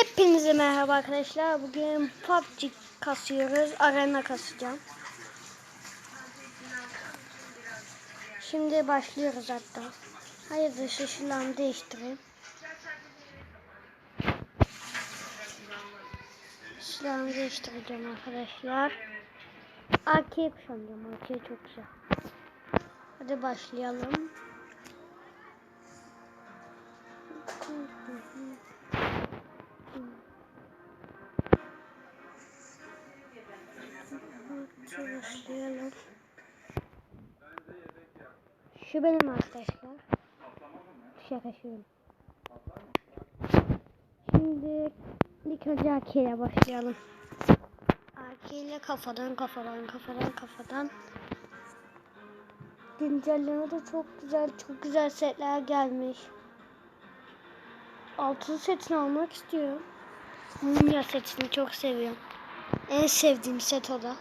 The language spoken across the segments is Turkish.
Hepinize merhaba arkadaşlar. Bugün PUBG kasıyoruz. Arena kasacağım. Şimdi başlıyoruz hatta. Hayır dışı şularını değiştireyim. Silahımı değiştireceğim arkadaşlar. AK'yi kuşanacağım. AK çok güzel. Hadi başlayalım. Şu benim arkadaşlar. Şaka şuyum. Şimdi ilk önce AK ile başlayalım. AK ile kafadan kafadan kafadan kafadan. Güncelleme de çok güzel, çok güzel setler gelmiş. Altın setini almak istiyorum. Mumya setini çok seviyorum. En sevdiğim set o da.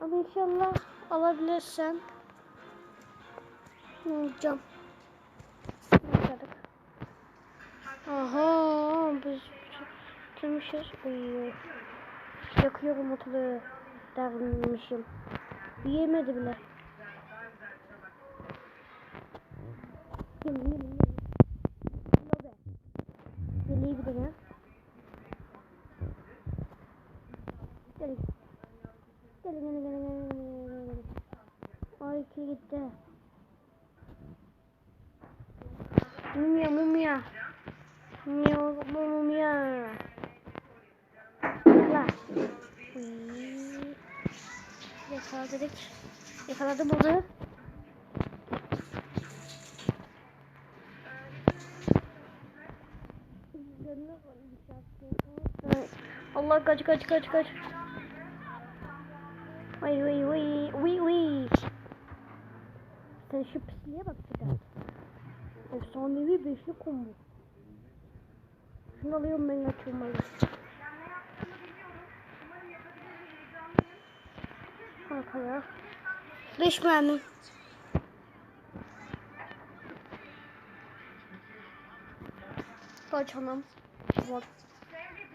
Ama inşallah alabilirsem ne olacağım. Başladık. Aha biz bitirmişiz. Uy. Yakıyorum ortalığı dermişim. Yemedi bile. Yemin yemin yemin. Lobe. Deliği bir de ne? Gelin. Gelin gelin gelin gelin gelin gelin. Ay iki gitti. Mumya mumya. Mumya mumya. La. Yakaladık. Yakaladı bunu. Allah kaç kaç kaç kaç. Vay vay vay vay vay. Sen şu pisliğe bak daha. Efsanevi beşli combo. Şunu alıyorum ben açıyorum hadi. Arkaya. Beş mermi. Kaç anam. Bak.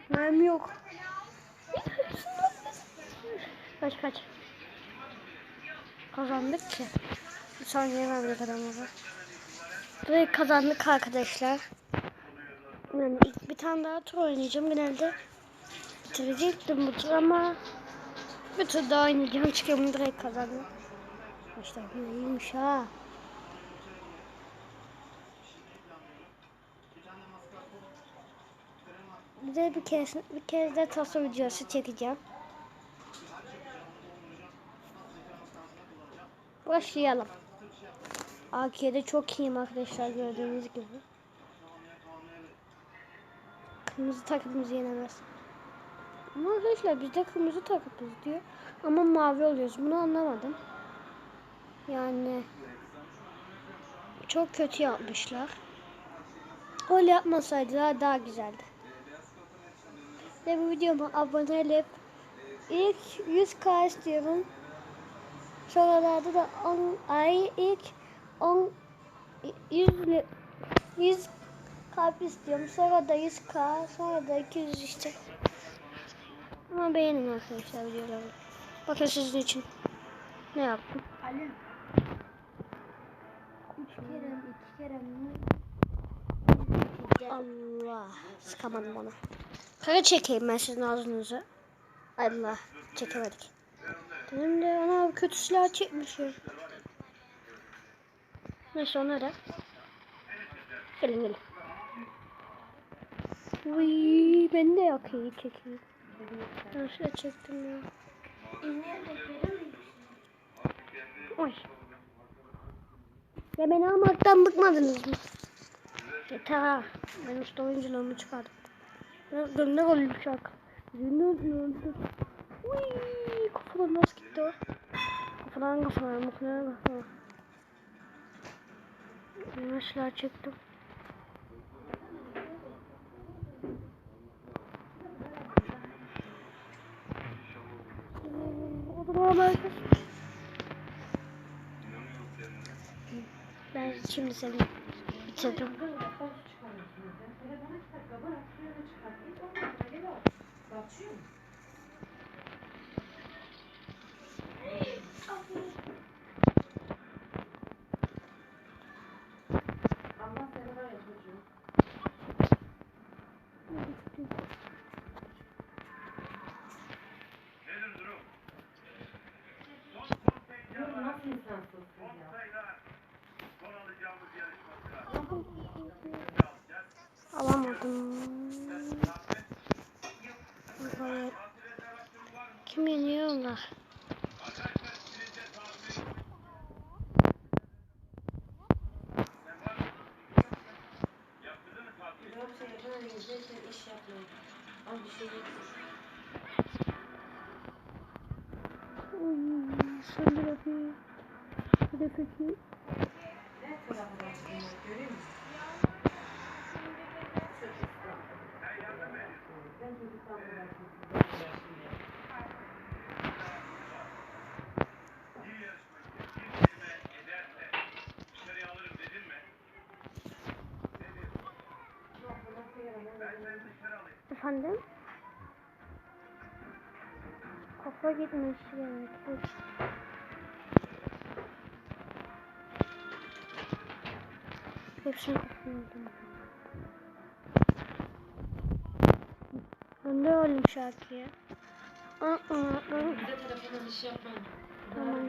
Mermi yok. Kaç kaç. Kazandık ki. Bir saniye vermedi adamı. Burayı kazandık arkadaşlar. Yani ilk bir tane daha tur oynayacağım. Genelde bitirecektim bu tur ama bir tur daha oynayacağım. Bunu direkt kazandım. İşte iyiymiş ha. Bir de bir kez, bir kez de taso videosu çekeceğim. Başlayalım. AK'de çok iyiyim arkadaşlar gördüğünüz gibi. Kırmızı takımımızı yenemez. Ama arkadaşlar bizde kırmızı takımız diyor. Ama mavi oluyoruz. Bunu anlamadım. Yani çok kötü yapmışlar. Öyle yapmasaydılar daha güzeldi. Ve bu videoma abone olup ilk 100k istiyorum. Sonralarda da 10 ay ilk 10 100 li- 100 kalp istiyorum. Sonra da 100k, sonra da 200 işte. Ama beğenin arkadaşlar videoları. Bakın sizin için ne yaptım. Ali. Üç kere, iki kere mi? Allah sıkamadım onu. Kara çekeyim ben sizin ağzınızı. Allah çekemedik. Dedim de ana kötü silah çekmişim. Neyse ona da. Gelin gelin. Uy, ben de yakayım çekeyim. Şöyle çektim ya. Oy. Ya beni almaktan bıkmadınız mı? Yeter. Ben usta oyunculuğumu çıkardım. Gönder oğlum şarkı. Gönder gönder. Uy, kafadan nasıl gitti o? Kafadan kafadan kafadan kafadan. Yaşlar çektim. Ben... Şimdi seni bitirdim. Açıyor mu? Alamadım. Bakalım. Kim yeniyor onlar? Yok şey böyle güzel iş yapıyorum. Ama bir şey yok. Uy, Sen de bakayım. Bir de peki. Efendim? Kafa gitmiş demek. Hepsini kapattım. Ben de öyle şarkıya. Aa, aa, aa. Bir de telefonla iş yapmam. Tamam.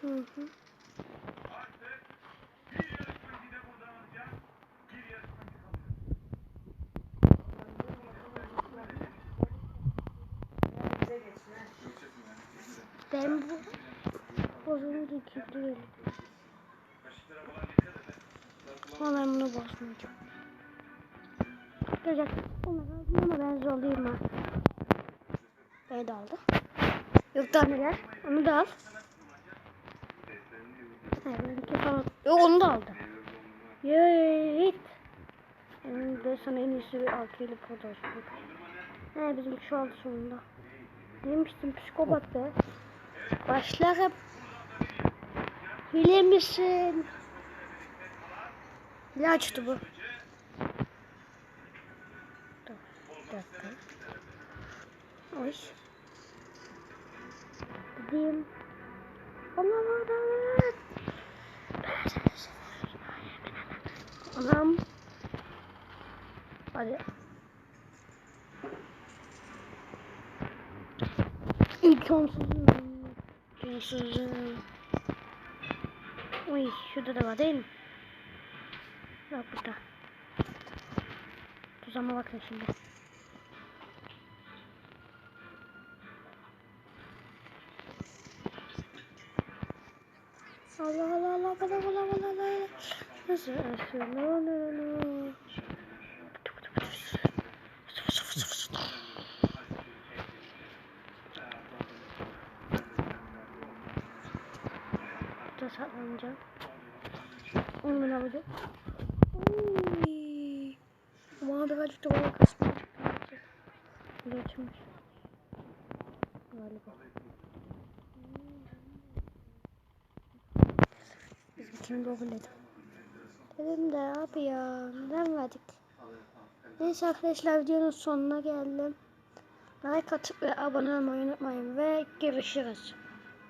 Hı hı. Ben bu ki değil. Ama ben bunu bozmayacağım. Aldım ama ben zorlayayım ha. Beni de aldı. Yok daha neler? Onu da al. Yok onu da aldı. Yeet. Ben sana en iyisi bir altı ile kodaj He bizim şu an sonunda. Demiştim psikopat be. Başlar hep. Hile misin? Hile açtı bu. Dur, bir dakika. Oy. Gideyim. Ona bak Anam. Hadi. İmkansızım. İmkansızım. Uy şurada da var değil mi? Bak burada. Tuzama bakın şimdi. Allah Allah Allah Allah Allah Allah Allah Nasıl asıl olur Burada saklanacağım. Onu ben alacağım. Bana da bana kasmaya çıktı. Geçmiş. Galiba. Bizimkini dobledim. Dedim de abi ya neden verdik? Neyse arkadaşlar videonun sonuna geldim. Like atıp ve abone olmayı unutmayın ve görüşürüz.